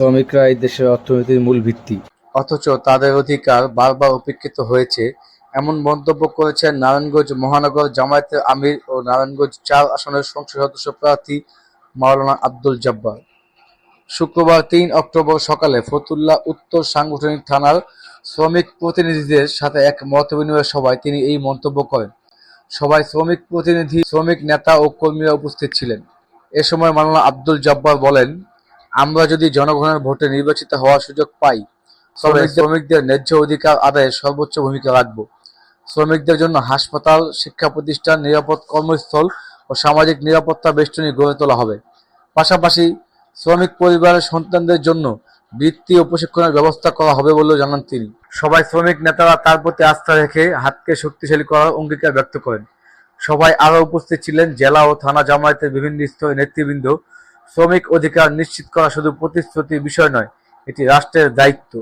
শ্রমিকরা এই দেশের অর্থনীতির মূল ভিত্তি। অথচ তাদের অধিকার বারবার উপেক্ষিত হয়েছে। এমন মন্তব্য করেছেন নারায়ণগঞ্জ মহানগর জামায়াতের আমির ও নারায়ণগঞ্জ চার আসনের সংসদ সদস্য প্রার্থী মাওলানা আব্দুল জব্বার। শুক্রবার তিন অক্টোবর সকালে ফতুল্লা উত্তর সাংগঠনিক থানার শ্রমিক প্রতিনিধিদের সাথে এক মতবিনিময় সভায় তিনি এই মন্তব্য করেন। সভায় শ্রমিক প্রতিনিধি, শ্রমিক নেতা ও কর্মীরা উপস্থিত ছিলেন। এ সময় মাওলানা আব্দুল জব্বার বলেন আমরা যদি জনগণের ভোটে নির্বাচিত হওয়ার সুযোগ পাই তবে শ্রমিকদের ন্যায্য অধিকার আদায়ে সর্বোচ্চ ভূমিকা রাখব। শ্রমিকদের জন্য হাসপাতাল শিক্ষা প্রতিষ্ঠান নিরাপদ কর্মস্থল ও সামাজিক নিরাপত্তা বেষ্টনী গড়ে তোলা হবে। পাশাপাশি শ্রমিক পরিবারের সন্তানদের জন্য বৃত্তি ও প্রশিক্ষণের ব্যবস্থা করা হবে বলেও জানান তিনি। সবাই শ্রমিক নেতারা তার প্রতি আস্থা রেখে হাতকে শক্তিশালী করার অঙ্গীকার ব্যক্ত করেন। সবাই আরও উপস্থিত ছিলেন জেলা ও থানা জামায়াতের বিভিন্ন স্তরের নেতৃবৃন্দ শ্রমিক অধিকার নিশ্চিত করা শুধু প্রতিশ্রুতির বিষয় নয় এটি রাষ্ট্রের দায়িত্ব।